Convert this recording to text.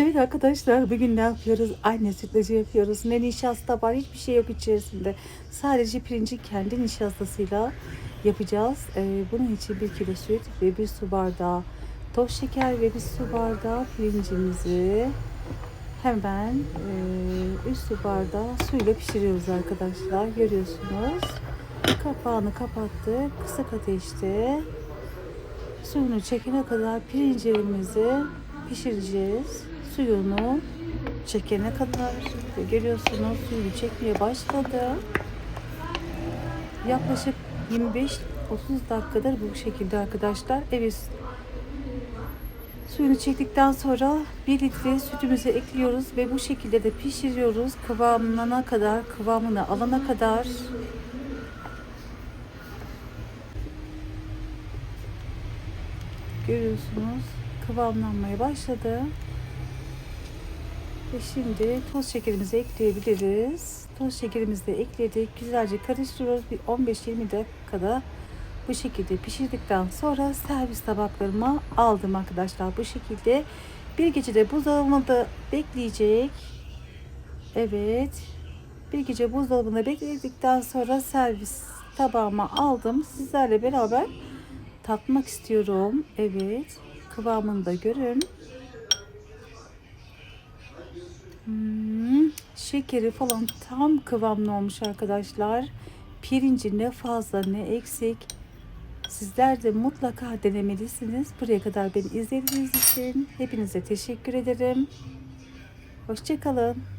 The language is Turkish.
Evet arkadaşlar bugün ne yapıyoruz? Anne sütlacı yapıyoruz. Ne nişasta var hiçbir şey yok içerisinde. Sadece pirinci kendi nişastasıyla yapacağız. Ee, bunun için bir kilo süt ve bir su bardağı toz şeker ve bir su bardağı pirincimizi hemen e, 3 su bardağı suyla pişiriyoruz arkadaşlar. Görüyorsunuz. Kapağını kapattık. Kısık ateşte suyunu çekene kadar pirincimizi pişireceğiz. Suyunu çekene kadar ve görüyorsunuz suyunu çekmeye başladı. Yaklaşık 25-30 dakikadır bu şekilde arkadaşlar. Evet Suyunu çektikten sonra 1 litre sütümüzü ekliyoruz ve bu şekilde de pişiriyoruz. Kıvamına kadar, kıvamını alana kadar görüyorsunuz kıvamlanmaya başladı. Ve şimdi toz şekerimizi ekleyebiliriz. Toz şekerimizi de ekledik. Güzelce karıştırıyoruz. Bir 15-20 dakikada bu şekilde pişirdikten sonra servis tabaklarıma aldım arkadaşlar. Bu şekilde bir gecede buzdolabında bekleyecek. Evet. Bir gece buzdolabında bekledikten sonra servis tabağıma aldım. Sizlerle beraber tatmak istiyorum. Evet. Kıvamını da görün. Şekeri falan tam kıvamlı olmuş arkadaşlar. Pirinci ne fazla ne eksik. Sizler de mutlaka denemelisiniz. Buraya kadar beni izlediğiniz için hepinize teşekkür ederim. Hoşçakalın.